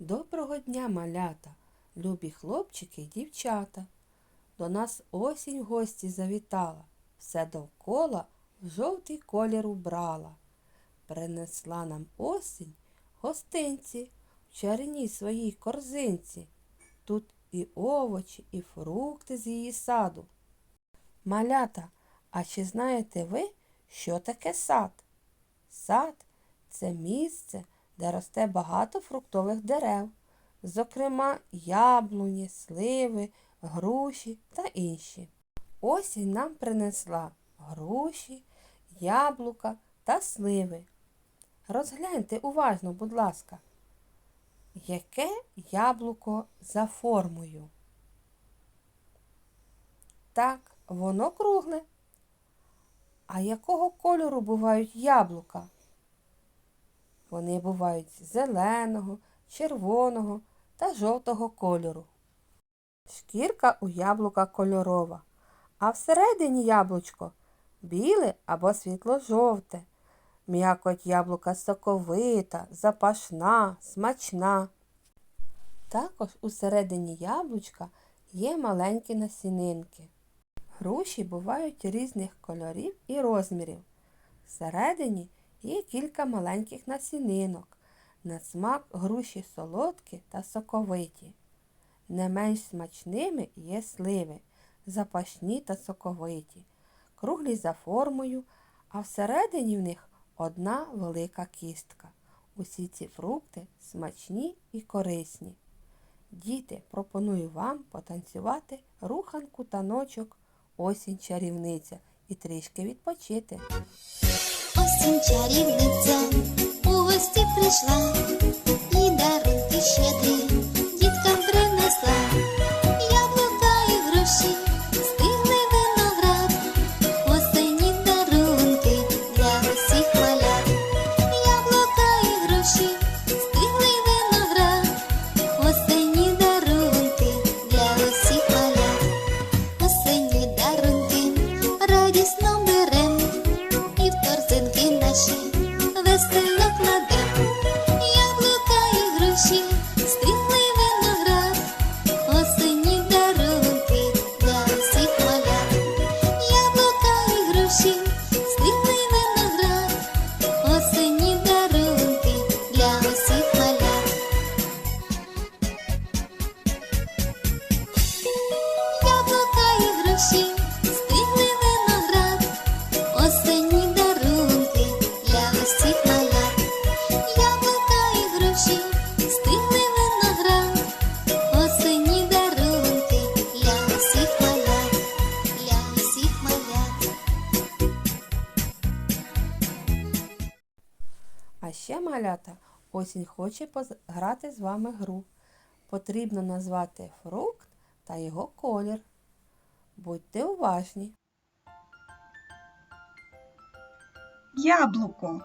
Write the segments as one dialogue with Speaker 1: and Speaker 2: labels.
Speaker 1: Доброго дня, малята, любі хлопчики й дівчата. До нас осінь гості завітала, все довкола в жовтий колір убрала. Принесла нам осінь гостинці в чарній своїй корзинці. Тут і овочі, і фрукти з її саду. Малята, а чи знаєте ви, що таке сад? Сад це місце, де росте багато фруктових дерев, зокрема яблуні, сливи, груші та інші. Осінь нам принесла груші, яблука та сливи. Розгляньте уважно, будь ласка, яке яблуко за формою? Так, воно кругле. А якого кольору бувають яблука? Вони бувають зеленого, червоного та жовтого кольору. Шкірка у яблука кольорова, а всередині яблучко біле або світло-жовте. М'якоть яблука соковита, запашна, смачна. Також усередині яблучка є маленькі насінинки. Груші бувають різних кольорів і розмірів. Всередині є кілька маленьких насінинок. На смак груші солодкі та соковиті. Не менш смачними є сливи, запашні та соковиті, круглі за формою, а всередині в них одна велика кістка. Усі ці фрукти смачні і корисні. Діти, пропоную вам потанцювати руханку таночок осінь чарівниця і трішки відпочити.
Speaker 2: Осінь чарівниця у гості прийшла і дарунки щедрі діткам принесла. Осені дарунки
Speaker 1: ще малята осінь хоче грати з вами гру. Потрібно назвати фрукт та його колір. Будьте уважні.
Speaker 3: Яблуко.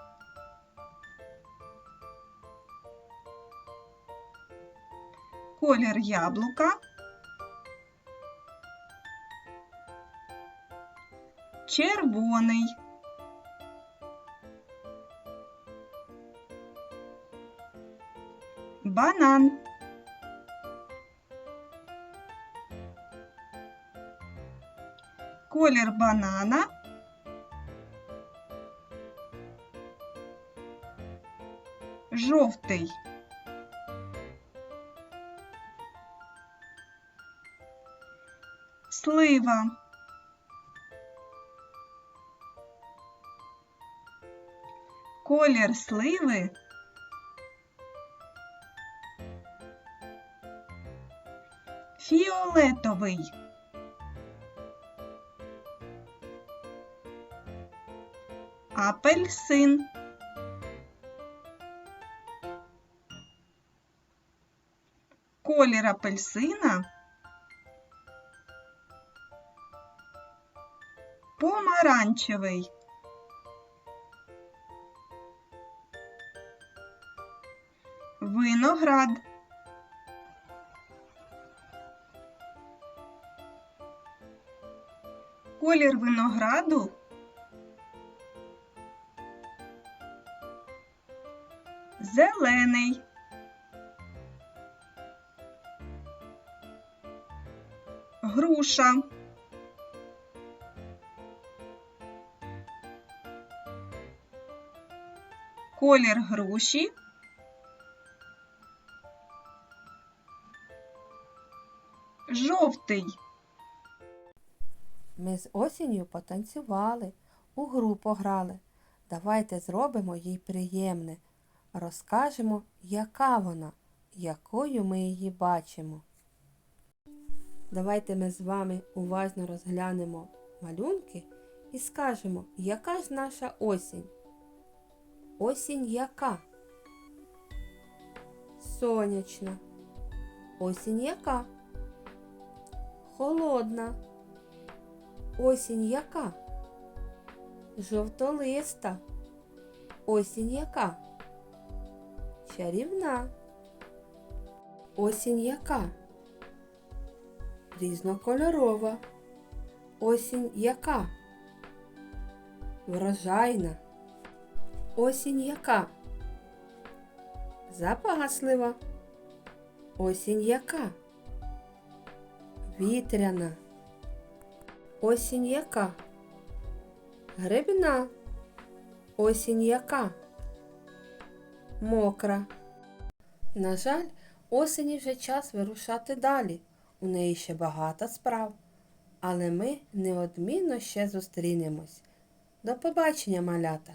Speaker 3: Колір яблука. Червоний. Банан. Колір банана. Жовтий. Слива. Колір сливи. Фіолетовий. Апельсин. Колір апельсина помаранчевий. Виноград. колір винограду? Зелений. Груша. Колір груші. Жовтий.
Speaker 1: Ми з осінню потанцювали, у гру пограли. Давайте зробимо їй приємне. Розкажемо, яка вона, якою ми її бачимо. Давайте ми з вами уважно розглянемо малюнки і скажемо, яка ж наша осінь? Осінь яка? Сонячна. Осінь яка? Холодна. Осінь яка? Жовтолиста. Осінь яка? Чарівна. Осінь яка? Різнокольорова. Осінь яка? Врожайна. Осінь яка? Запаслива. Осінь яка? Вітряна. Осінь яка? Грибна. Осінь яка? Мокра. На жаль, осені вже час вирушати далі. У неї ще багато справ. Але ми неодмінно ще зустрінемось. До побачення, малята!